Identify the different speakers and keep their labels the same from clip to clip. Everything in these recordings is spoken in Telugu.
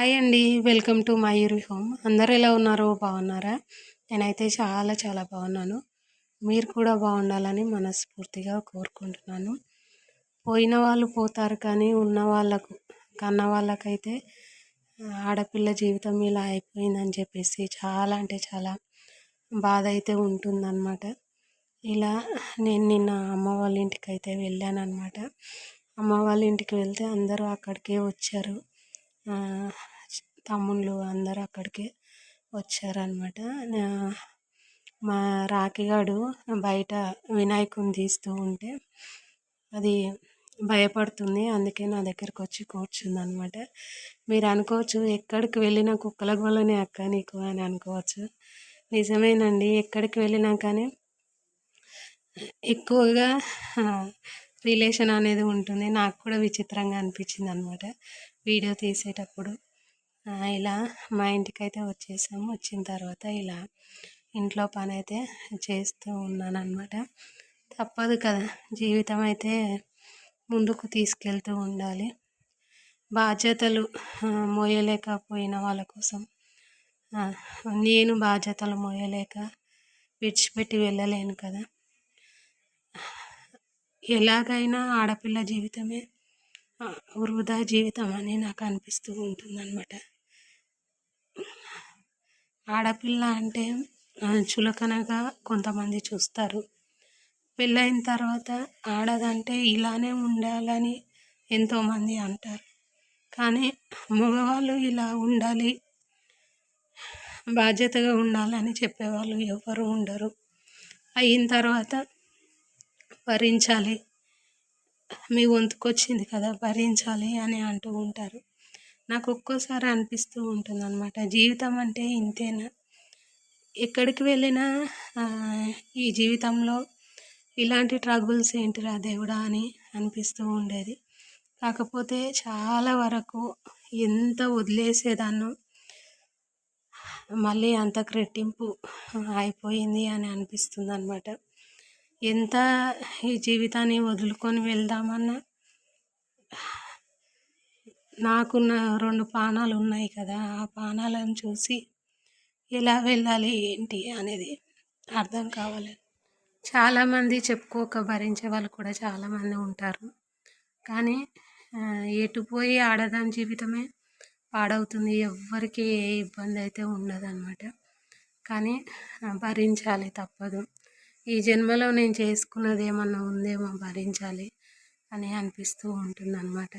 Speaker 1: హాయ్ అండి welcome to my Yuri home. అందరు ఎలా ఉన్నారో బాగున్నారా? నేనైతే చాలా చాలా బాగున్నాను. మీరు కూడా బాగుండాలని మనస్ఫూర్తిగా కోరుకుంటున్నాను. పోయిన వాళ్ళు పోతారు కానీ ఉన్న వాళ్ళకు కన్న వాళ్ళకైతే ఆడపిల్ల జీవితం ఇలా అయిపోయిందని చెప్పేసి చాలా అంటే చాలా బాధ అయితే ఉంటుందన్నమాట. ఇలా నేను నిన్న అమ్మ వాళ్ళ ఇంటికి అయితే వెళ్ళాను అనమాట అమ్మ వాళ్ళ ఇంటికి వెళ్తే అందరూ అక్కడికే వచ్చారు. తమ్ముళ్ళు అందరూ అక్కడికే వచ్చారనమాట మా రాఖీగాడు బయట వినాయకుని తీస్తూ ఉంటే అది భయపడుతుంది. అందుకే నా దగ్గరకు వచ్చి కూర్చుందనమాట మీరు అనుకోవచ్చు ఎక్కడికి వెళ్ళినా కుక్కల వల్లనే అక్క నీకు అని అనుకోవచ్చు. నిజమేనండి ఎక్కడికి వెళ్ళినా కానీ ఎక్కువగా రిలేషన్ అనేది ఉంటుంది. నాకు కూడా విచిత్రంగా అనిపించింది అనమాట వీడియో తీసేటప్పుడు. ఇలా మా ఇంటికి అయితే వచ్చేసాము. వచ్చిన తర్వాత ఇలా ఇంట్లో పని అయితే చేస్తూ ఉన్నానమాట తప్పదు కదా. జీవితం అయితే ముందుకు తీసుకెళ్తూ ఉండాలి. బాధ్యతలు మోయలేకపోయిన వాళ్ళ కోసం. నేను బాధ్యతలు మోయలేక విడిచిపెట్టి వెళ్ళలేను కదా. ఎలాగైనా ఆడపిల్ల జీవితమే వృధా జీవితం అని నాకు అనిపిస్తూ ఉంటుందన్నమాట. ఆడపిల్ల అంటే చులకనగా కొంతమంది చూస్తారు. పెళ్ళైన తర్వాత ఆడదంటే ఇలానే ఉండాలని ఎంతోమంది అంటారు. కానీ మగవాళ్ళు ఇలా ఉండాలి బాధ్యతగా ఉండాలని చెప్పేవాళ్ళు ఎవరు ఉండరు. అయిన తర్వాత భరించాలి మీ వంతుకొచ్చింది కదా భరించాలి అని అంటూ ఉంటారు. నాకు ఒక్కోసారి అనిపిస్తూ ఉంటుంది అనమాట జీవితం అంటే ఇంతేనా? ఎక్కడికి వెళ్ళినా ఈ జీవితంలో ఇలాంటి ట్రబుల్స్ ఏంటిరా దేవుడా అని అనిపిస్తూ ఉండేది. కాకపోతే చాలా వరకు ఎంత వదిలేసేదాన్నో మళ్ళీ అంత రెట్టింపు అయిపోయింది అని అనిపిస్తుంది అనమాట ఎంత ఈ జీవితాన్ని వదులుకొని వెళ్దామన్నా నాకున్న రెండు పానాలు ఉన్నాయి కదా ఆ పానాలను చూసి ఎలా వెళ్ళాలి ఏంటి అనేది అర్థం కావాలి. చాలామంది చెప్పుకోక భరించే వాళ్ళు కూడా చాలామంది ఉంటారు. కానీ ఎటు పోయి ఆడదాని జీవితమే పాడవుతుంది. ఎవ్వరికి ఏ ఇబ్బంది అయితే ఉండదన్నమాట. కానీ భరించాలి తప్పదు. ఈ జన్మలో నేను చేసుకున్నది ఏమన్నా ఉందేమో భరించాలి అని అనిపిస్తూ ఉంటుందన్నమాట.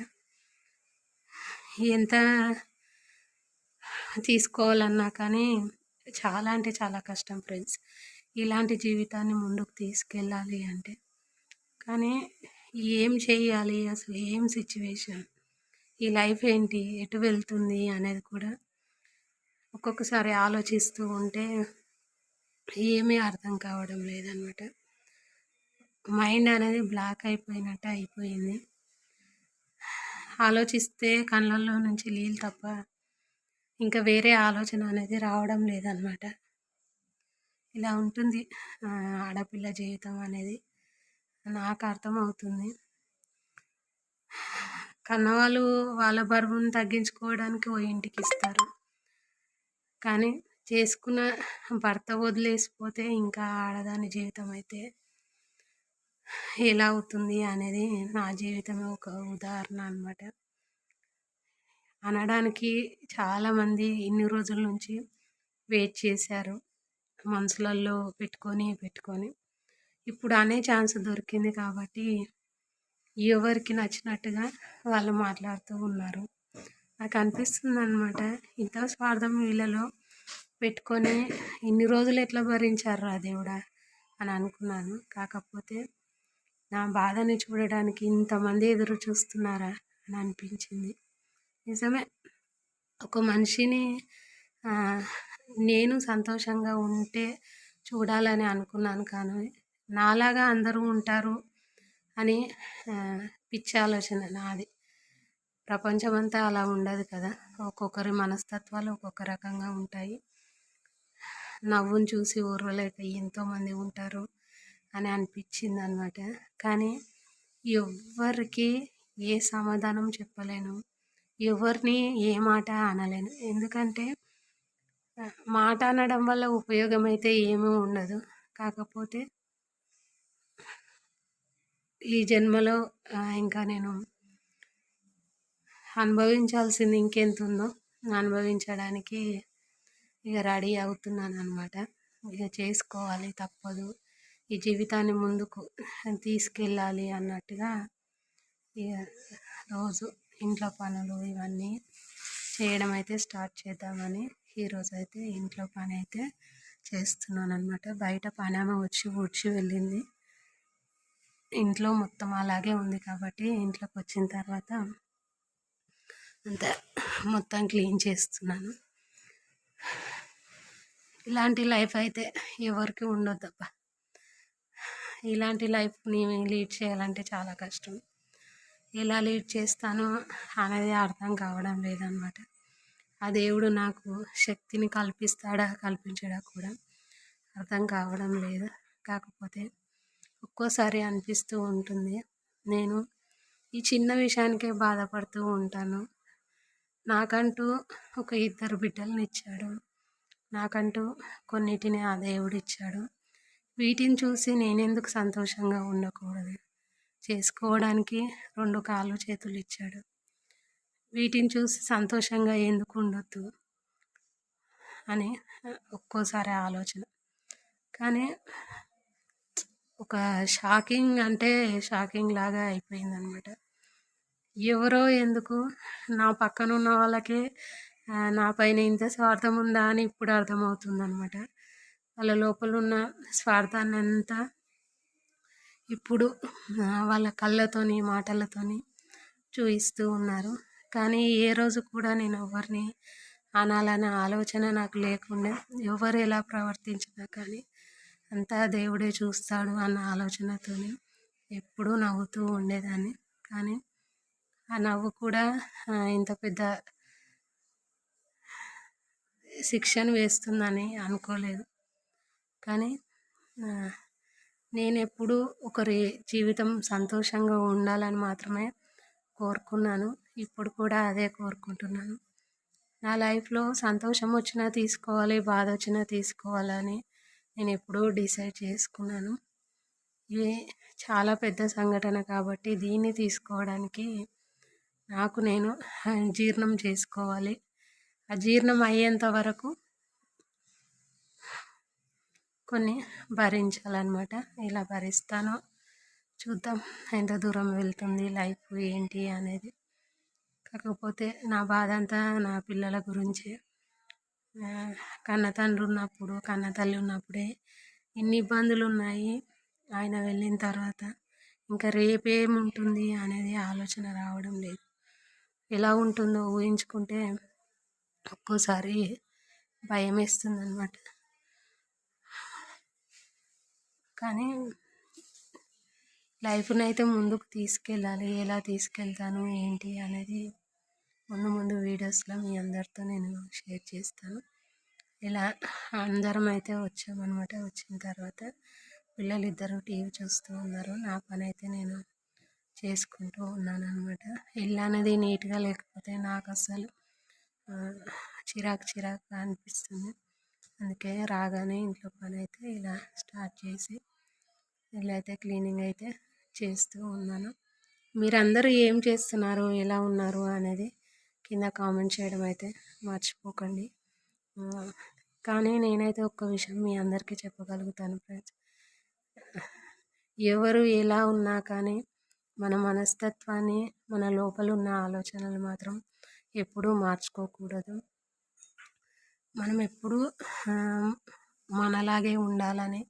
Speaker 1: ఎంత తీసుకోవాలన్నా కానీ చాలా అంటే చాలా కష్టం ఫ్రెండ్స్. ఇలాంటి జీవితాన్ని ముందుకు తీసుకెళ్ళాలి అంటే. కానీ ఏం చేయాలి అసలు ఏం సిచ్యువేషన్? ఈ లైఫ్ ఏంటి? ఎటు వెళ్తుంది? అనేది కూడా ఒక్కొక్కసారి ఆలోచిస్తూ ఉంటే ఏమీ అర్థం కావడం లేదనమాట. మైండ్ అనేది బ్లాక్ అయిపోయినట్టు అయిపోయింది. ఆలోచిస్తే కళ్ళల్లో నుంచి నీళ్ళు తప్ప ఇంకా వేరే ఆలోచన అనేది రావడం లేదనమాట. ఇలా ఉంటుంది ఆడపిల్ల జీవితం అనేది. నాకు అర్థమవుతుంది. కన్నవాళ్ళు వాళ్ళ బరువును తగ్గించుకోవడానికి ఓ ఇంటికి ఇస్తారు. కానీ చేసుకున్న భర్త వదిలేసిపోతే ఇంకా ఆడదాని జీవితం అయితే ఎలా అవుతుంది అనేది నా జీవితమే ఒక ఉదాహరణ అనమాట అనడానికి చాలామంది ఇన్ని రోజుల నుంచి వెయిట్ చేశారు. మనసులలో పెట్టుకొని పెట్టుకొని. ఇప్పుడు అనే ఛాన్స్ దొరికింది కాబట్టి ఎవరికి నచ్చినట్టుగా వాళ్ళు మాట్లాడుతూ ఉన్నారు. నాకు అనిపిస్తుంది అనమాట ఇంత స్వార్థం వీళ్ళలో పెట్టుకొని ఇన్ని రోజులు ఎట్లా భరించారు రా దేవుడా అని అనుకున్నాను. కాకపోతే నా బాధని చూడడానికి ఇంతమంది ఎదురు చూస్తున్నారా అని అనిపించింది. నిజమే ఒక మనిషిని నేను సంతోషంగా ఉంటే చూడాలని అనుకున్నాను కానీ నాలాగా అందరూ ఉంటారు అని పిచ్చి ఆలోచన నాది. ప్రపంచమంతా అలా ఉండదు కదా. ఒక్కొక్కరి మనస్తత్వాలు ఒక్కొక్క రకంగా ఉంటాయి. నవ్వును చూసి ఊర్వలేక ఎంతోమంది ఉంటారు అని అనిపించింది అనమాట కానీ ఎవ్వరికి ఏ సమాధానం చెప్పలేను. ఎవరిని ఏ మాట అనలేను. ఎందుకంటే మాట అనడం వల్ల ఉపయోగం అయితే ఏమీ ఉండదు. కాకపోతే ఈ జన్మలో ఇంకా నేను అనుభవించాల్సింది ఇంకెంత ఉందో అనుభవించడానికి ఇక రెడీ అవుతున్నాను అనమాట ఇక చేసుకోవాలి తప్పదు. ఈ జీవితాన్ని ముందుకు తీసుకెళ్ళాలి అన్నట్టుగా ఇక రోజు ఇంట్లో పనులు ఇవన్నీ చేయడం అయితే స్టార్ట్ చేద్దామని ఈరోజు అయితే ఇంట్లో పని అయితే చేస్తున్నాను అనమాట బయట పనామా వచ్చి ఊడ్చి వెళ్ళింది. ఇంట్లో మొత్తం అలాగే ఉంది కాబట్టి ఇంట్లోకి వచ్చిన తర్వాత అంతా మొత్తం క్లీన్ చేస్తున్నాను. ఇలాంటి లైఫ్ అయితే ఎవరికి ఉండొద్దబ్బా. ఇలాంటి లైఫ్ని లీడ్ చేయాలంటే చాలా కష్టం. ఎలా లీడ్ చేస్తానో అనేది అర్థం కావడం లేదనమాట ఆ దేవుడు నాకు శక్తిని కల్పిస్తాడా కల్పించడా కూడా అర్థం కావడం లేదు. కాకపోతే ఒక్కోసారి అనిపిస్తూ ఉంటుంది. నేను ఈ చిన్న విషయానికే బాధపడుతూ ఉంటాను. నాకంటూ ఒక ఇద్దరు బిడ్డలను ఇచ్చాడు. నాకంటూ కొన్నిటిని ఆ దేవుడు ఇచ్చాడు వీటిని చూసి నేనెందుకు సంతోషంగా ఉండకూడదు? చేసుకోవడానికి రెండు కాళ్ళు చేతులు ఇచ్చాడు వీటిని చూసి సంతోషంగా ఎందుకు ఉండొద్దు? అని ఒక్కోసారి ఆలోచన. కానీ ఒక షాకింగ్ అంటే షాకింగ్ లాగా అయిపోయిందనమాట. ఎవరో ఎందుకు నా పక్కన ఉన్న వాళ్ళకే నా పైన ఇంత స్వార్థం ఉందా అని ఇప్పుడు అర్థమవుతుంది అనమాట వాళ్ళ లోపల ఉన్న స్వార్థాన్ని అంతా ఇప్పుడు వాళ్ళ కళ్ళతోని మాటలతోని చూపిస్తూ ఉన్నారు. కానీ ఏ రోజు కూడా నేను ఎవరిని అనాలనే ఆలోచన నాకు లేకుండా ఎవరు ఎలా ప్రవర్తించినా కానీ అంతా దేవుడే చూస్తాడు అన్న ఆలోచనతోని ఎప్పుడూ నవ్వుతూ ఉండేదాన్ని. కానీ ఆ నవ్వు కూడా ఇంత పెద్ద శిక్షను వేస్తుందని అనుకోలేదు. కానీ నేను ఎప్పుడూ ఒకరి జీవితం సంతోషంగా ఉండాలని మాత్రమే కోరుకున్నాను. ఇప్పుడు కూడా అదే కోరుకుంటున్నాను. నా లైఫ్లో సంతోషం వచ్చినా తీసుకోవాలి బాధ వచ్చినా తీసుకోవాలని నేను ఎప్పుడూ డిసైడ్ చేసుకున్నాను. ఇది చాలా పెద్ద సంఘటన కాబట్టి దీన్ని తీసుకోవడానికి నాకు నేను జీర్ణం చేసుకోవాలి. అజీర్ణం అయ్యేంత వరకు కొన్ని భరించాలన్నమాట. ఇలా భరిస్తానో చూద్దాం. ఎంత దూరం వెళ్తుంది లైఫ్ ఏంటి అనేది. కాకపోతే నా బాధ అంతా నా పిల్లల గురించే కన్నతండ్రి ఉన్నప్పుడు కన్న తల్లి ఉన్నప్పుడే ఇన్ని ఇబ్బందులు ఉన్నాయి ఆయన వెళ్ళిన తర్వాత ఇంకా రేపేముంటుంది అనేది ఆలోచన రావడం లేదు. ఎలా ఉంటుందో ఊహించుకుంటే ఒక్కోసారి భయం వేస్తుంది అనమాట కానీ లైఫ్ని అయితే ముందుకు తీసుకెళ్ళాలి. ఎలా తీసుకెళ్తాను? ఏంటి? అనేది ముందు ముందు వీడియోస్లో మీ అందరితో నేను షేర్ చేస్తాను. ఇలా అందరం అయితే వచ్చామన్నమాట. వచ్చిన తర్వాత పిల్లలు ఇద్దరు టీవీ చూస్తూ ఉన్నారు. నా పని అయితే నేను చేసుకుంటూ ఉన్నాను అనమాట ఇల్లు అనేది నీట్గా లేకపోతే నాకు అసలు చిరాకు చిరాకుగా అనిపిస్తుంది. అందుకే రాగానే ఇంట్లో పని అయితే ఇలా స్టార్ట్ చేసి ఇలా అయితే క్లీనింగ్ అయితే చేస్తూ ఉన్నాను. మీరందరూ ఏం చేస్తున్నారు? ఎలా ఉన్నారు? అనేది కింద కామెంట్ చేయడం అయితే మర్చిపోకండి. కానీ నేనైతే ఒక్క విషయం మీ అందరికీ చెప్పగలుగుతాను ఫ్రెండ్స్. ఎవరు ఎలా ఉన్నా కానీ మన మనస్తత్వాన్ని మన లోపల ఉన్న ఆలోచనలు మాత్రం ఎప్పుడూ మార్చుకోకూడదు. మనం ఎప్పుడూ మనలాగే ఉండాలని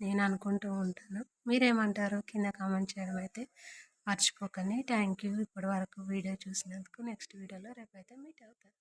Speaker 1: నేను అనుకుంటూ ఉంటాను. మీరేమంటారు? కింద కామెంట్ చేయడం అయితే మర్చిపోకండి. Thank you. ఇప్పటి వరకు వీడియో చూసినందుకు నెక్స్ట్ వీడియోలో రేపైతే మీట్ అవుతాను